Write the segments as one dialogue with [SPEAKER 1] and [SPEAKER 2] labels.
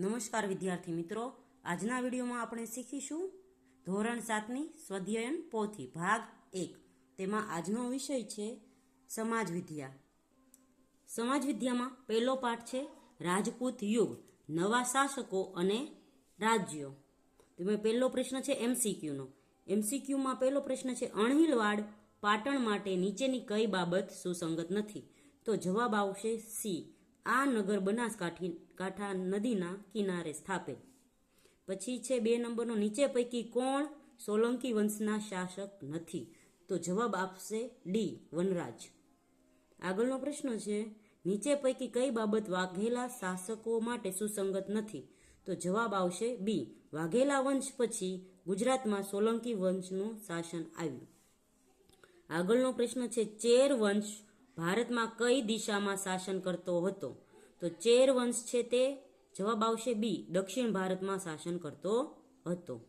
[SPEAKER 1] નમસ્કાર વિદ્યાર્થી મિત્રો. આજના વિડીયોમાં આપણે શીખીશું ધોરણ સાતની સ્વાધ્યાયન પોથી, ભાગ એક. તેમાં આજનો વિષય છે સમાજ વિદ્યા. સમાજ વિદ્યામાં પહેલો પાઠ છે રાજપૂત યુગ, નવા શાસકો અને રાજ્યો. તેમાં પહેલો પ્રશ્ન છે એમસીક્યુનો. એમસીક્યુમાં પહેલો પ્રશ્ન છે અણહિલવાડ પાટણ માટે નીચેની કઈ બાબત સુસંગત નથી? તો જવાબ આવશે સી. આ નગર બનાસકાંઠી કાંઠા નદીના કિનારે સ્થાપેલ. પછી છે બે નંબરનો નીચે પૈકી કોણ? સોલંકી વંશના શાસક નથી. તો જવાબ આપશે ડી, વનરાજ. આગળનો પ્રશ્ન છે, નીચે પૈકી કઈ બાબત વાઘેલા શાસકો માટે સુસંગત નથી? તો જવાબ આવશે બી, વાઘેલા વંશ પછી ગુજરાતમાં સોલંકી વંશનું શાસન આવ્યું. આગળનો પ્રશ્ન છે, ચેર વંશ ભારતમાં કઈ દિશામાં શાસન કરતો હતો? તો ચેર વંશ છે તે? જવાબ આવશે બી, દક્ષિણ ભારતમાં શાસન કરતો હતો.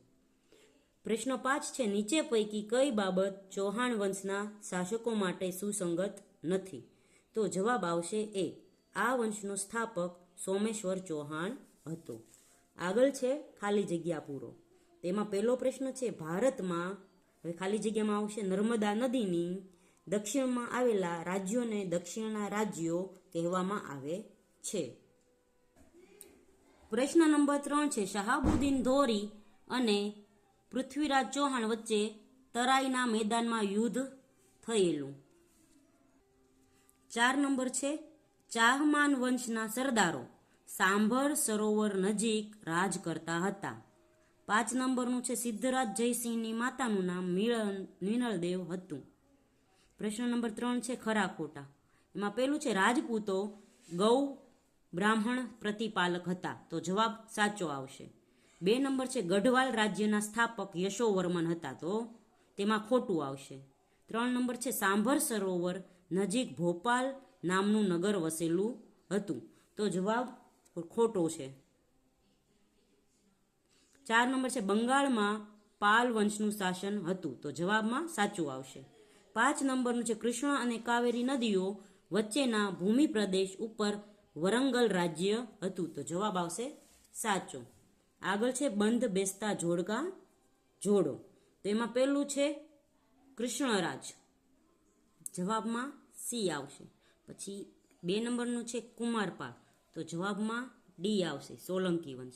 [SPEAKER 1] પ્રશ્ન પાંચ છે, નીચે પૈકી કઈ બાબત ચૌહાણ વંશના શાસકો માટે સુસંગત નથી? તો જવાબ આવશે એ, આ વંશનો સ્થાપક સોમેશ્વર ચૌહાણ હતો. આગળ છે, ખાલી જગ્યા પૂરો. તેમાં પહેલો પ્રશ્ન છે, ભારતમાં, હવે ખાલી જગ્યામાં આવશે, નર્મદા નદીની દક્ષિણમાં આવેલા રાજ્યોને દક્ષિણના રાજ્યો કહેવામાં આવે છે. પ્રશ્ન નંબર ત્રણ છે, શહાબુદ્દીન ધોરી અને પૃથ્વીરાજ ચૌહાણ વચ્ચે તરાઈના મેદાનમાં યુદ્ધ થયેલું. ચાર નંબર છે, ચાહમાન વંશના સરદારો સાંભર સરોવર નજીક રાજ કરતા હતા. પાંચ નંબરનું છે, સિદ્ધરાજ જયસિંહની માતાનું નામ મિળન મિનળદેવ હતું. પ્રશ્ન નંબર ત્રણ છે ખરા ખોટા એમાં પેલું છે, રાજપૂતો ગૌ બ્રાહ્મણ પ્રતિપાલક હતા. તો જવાબ સાચો આવશે. બે નંબર છે, ગઢવાલ રાજ્યના સ્થાપક યશોવર્મન હતા. તો તેમાં ખોટું આવશે. ત્રણ નંબર છે, સાંભર સરોવર નજીક ભોપાલ નામનું નગર વસેલું હતું. તો જવાબ ખોટો છે. ચાર નંબર છે, બંગાળમાં પાલ વંશનું શાસન હતું. તો જવાબમાં સાચું આવશે. પાંચ નંબરનું છે કૃષ્ણ અને કાવેરી નદીઓ વચ્ચેના ભૂમિ પ્રદેશ ઉપર વરંગલ રાજ્ય હતું. તો જવાબ આવશે સાચો. આગળ છે બંધ બેસતા જોડકા જોડો. તો એમાં પહેલું છે કૃષ્ણરાજ. જવાબમાં સી આવશે. પછી બે નંબરનું છે કુમારપાળ. તો જવાબમાં ડી આવશે સોલંકી વંશ.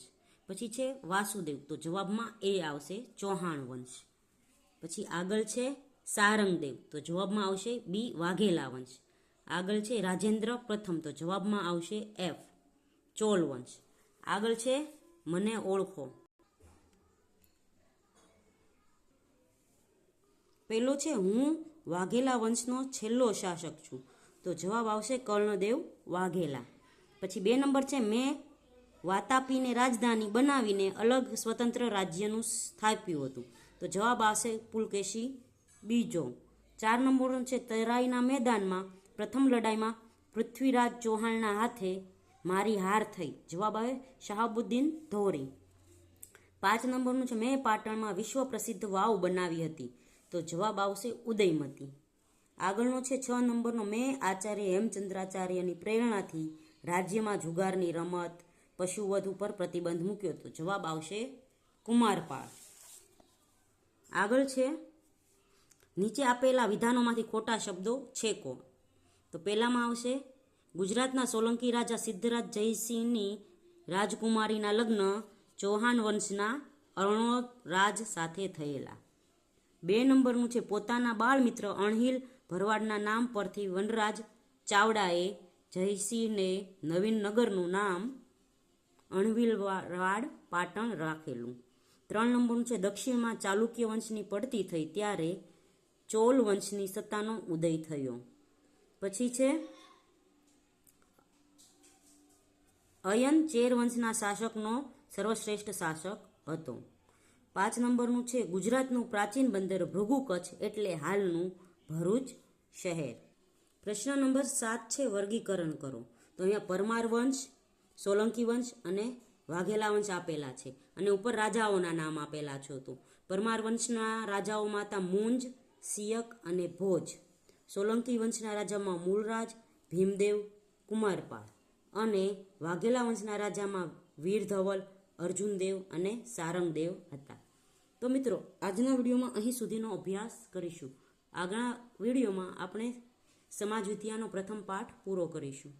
[SPEAKER 1] પછી છે વાસુદેવ. તો જવાબમાં એ આવશે ચૌહાણ વંશ. પછી આગળ છે સારંગદેવ. તો જવાબમાં આવશે બી વાઘેલા વંશ આગળ છે રાજેન્દ્ર પ્રથમ. તો જવાબમાં આવશે એફ ચોલ વંશ આગળ છે મને ઓળખો. પેલો છે હું વાઘેલા વંશનો છેલ્લો શાસક છું. તો જવાબ આવશે કર્ણદેવ વાઘેલા. પછી બે નંબર છે મેં વાતાપીને રાજધાની બનાવીને અલગ સ્વતંત્ર રાજ્યનું સ્થાપ્યું હતું. તો જવાબ આવશે પુલકેશી બીજો. ચાર નંબરનો છે, તરાઈના મેદાનમાં પ્રથમ લડાઈમાં પૃથ્વીરાજ ચૌહાણના હાથે મારી હાર થઈ. જવાબ આવે શહાબુદ્દીન ધોરી. પાંચ નંબરનું છે, મેં પાટણમાં વિશ્વ પ્રસિદ્ધ વાવ બનાવી હતી. તો જવાબ આવશે ઉદયમતી. આગળનો છે, છ નંબરનો, મેં આચાર્ય હેમચંદ્રાચાર્યની પ્રેરણાથી રાજ્યમાં જુગારની રમત, પશુવધ ઉપર પ્રતિબંધ મૂક્યો તો જવાબ આવશે કુમારપાળ. આગળ છે નીચે આપેલા વિધાનોમાંથી ખોટા શબ્દો છેકો તો પહેલામાં આવશે, ગુજરાતના સોલંકી રાજા સિદ્ધરાજ જયસિંહની રાજકુમારીના લગ્ન ચૌહાણ વંશના અર્ણોદ રાજ સાથે થયેલા. બે નંબરનું છે, પોતાના બાળ મિત્ર અણહિલ ભરવાડના નામ પરથી વનરાજ ચાવડાએ જયસિંહને નવીન નગરનું નામ અણવિલવાડ પાટણ રાખેલું. ત્રણ નંબરનું છે, દક્ષિણમાં ચાલુક્ય વંશની પડતી થઈ ત્યારે ચોલ વંશની સત્તાનો ઉદય થયો. પછી છે, અયન ચેર વંશના શાસકનો સર્વશ્રેષ્ઠ શાસક હતો. પાંચ નંબરનું છે, ગુજરાતનું પ્રાચીન બંદર ભૃગુ કચ્છ એટલે હાલનું ભરૂચ શહેર. પ્રશ્ન નંબર સાત છે, વર્ગીકરણ કરો. તો અહીંયા પરમાર વંશ, સોલંકી વંશ અને વાઘેલા વંશ આપેલા છે. અને ઉપર રાજાઓના નામ આપેલા છે તો. પરમાર વંશના રાજાઓમાં હતા મુંજ સિયક અને ભોજ. સોલંકી વંશના રાજામાં મૂળરાજ, ભીમદેવ, કુમારપાળ અને વાઘેલા વંશના રાજામાં વીર ધવલ, અર્જુનદેવ અને સારંગદેવ હતા. તો મિત્રો, આજના વિડીયોમાં અહીં સુધીનો અભ્યાસ કરીશું. આગળના વિડીયોમાં આપણે સમાજ વિદ્યાનો પ્રથમ પાઠ પૂરો કરીશું.